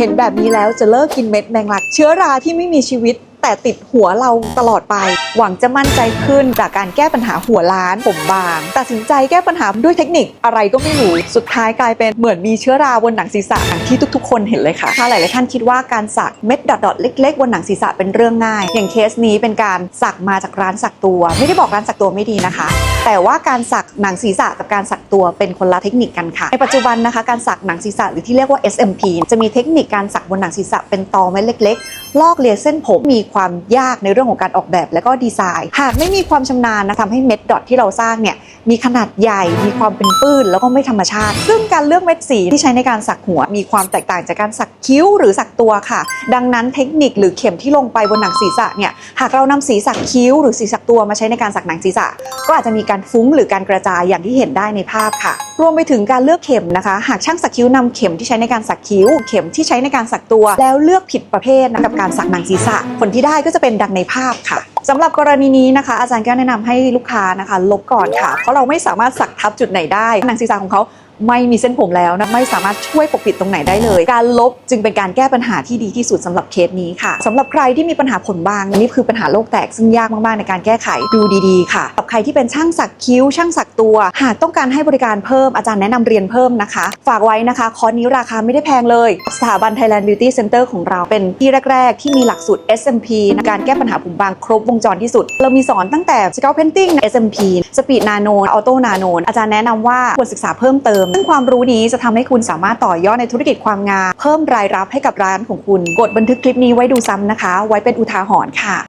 เห็นแบบนี้แล้วจะเลิกกินเม็ดแมงลักเชื้อราที่ไม่มีชีวิต แต่ติดหัวเราตลอดไป หวังจะมั่นใจขึ้นจากการแก้ปัญหาหัวล้านผมบาง ตัดสินใจแก้ปัญหาด้วยเทคนิคอะไรก็ไม่รู้ สุดท้ายกลายเป็นเหมือนมีเชื้อราบนหนังศีรษะอย่างที่ทุกๆ คนเห็นเลยค่ะถ้าหลายๆท่านคิดว่าการสักเม็ดดอทๆเล็ก ๆ บนหนังศีรษะเป็นเรื่องง่าย อย่างเคสนี้เป็นการสักมาจากร้านสักตัว ไม่ได้บอกร้านสักตัวไม่ดีนะคะ แต่ว่าการสักหนังศีรษะกับการสักตัวเป็นคนละเทคนิคกันค่ะ ในปัจจุบันนะคะการสักหนังศีรษะหรือที่เรียกว่า SMP จะมีเทคนิคการสักบนหนังศีรษะเป็นตอเม็ดเล็ก ๆ ลอกเลียเส้นผมมีความยากในเรื่องของการออกแบบและก็ดีไซน์ หากไม่มีความชำนาญนะทำให้เม็ดดอทที่เราสร้างเนี่ยมีขนาดใหญ่มีความเป็นปื้นแล้วก็ไม่ธรรมชาติ ซึ่งการเลือกเม็ดสีที่ใช้ในการสักหัว มีความแตกต่างจากการสักคิ้วหรือสักตัวค่ะ ดังนั้นเทคนิคหรือเข็มที่ลงไปบนหนังศีรษะเนี่ยหากเรานำสีสักคิ้ว หรือสีสักตัวมาใช้ในการสักหนังศีรษะ ก็อาจจะมีการฟุ้งหรือการกระจายอย่างที่เห็นได้ในภาพค่ะ รวมไปถึงการเลือกเข็มนะคะ หากช่างสักคิ้วนำเข็มที่ใช้ในการสักคิ้ว เข็มที่ใช้ในการสักตัว แล้วเลือกผิดประเภทนะกับการสักหนังศีรษะ ผลที่ได้ก็จะเป็นดังในภาพค่ะสำหรับกรณีนี้นะคะ อาจารย์ก็แนะนำให้ลูกค้านะคะ ลบก่อนค่ะ เพราะเราไม่สามารถสักทับจุดไหนได้หนังศีรษะของเขา ไม่มีเส้นผมแล้วนะไม่สามารถช่วยปกปิดตรงไหนได้เลย การลบจึงเป็นการแก้ปัญหาที่ดีที่สุดสำหรับเคสนี้ค่ะสำหรับใครที่มีปัญหาขนบางนี่คือปัญหาโลกแตกซึ่งยากมากๆในการแก้ไขดูดีๆ ค่ะกับใครที่เป็นช่างสักคิ้ว ช่างสักตัว หากต้องการให้บริการเพิ่มอาจารย์แนะนำเรียนเพิ่มนะคะ ฝากไว้นะคะ คอร์สนี้ราคาไม่ได้แพงเลย สถาบัน Thailand Beauty Center ของเราเป็นที่แรก ๆ ที่มีหลักสูตร SMP ในการแก้ปัญหาผมบางครบวงจรที่สุด เรามีสอนตั้งแต่ Scalp Painting SMP Speed Nano Auto Nano อาจารย์แนะนำว่าควรศึกษาเพิ่มเติมซึ่งความรู้นี้จะทำให้คุณสามารถต่อยอดในธุรกิจความงามเพิ่มรายรับให้กับร้านของคุณ กดบันทึกคลิปนี้ไว้ดูซ้ำนะคะ ไว้เป็นอุทาหรณ์ค่ะ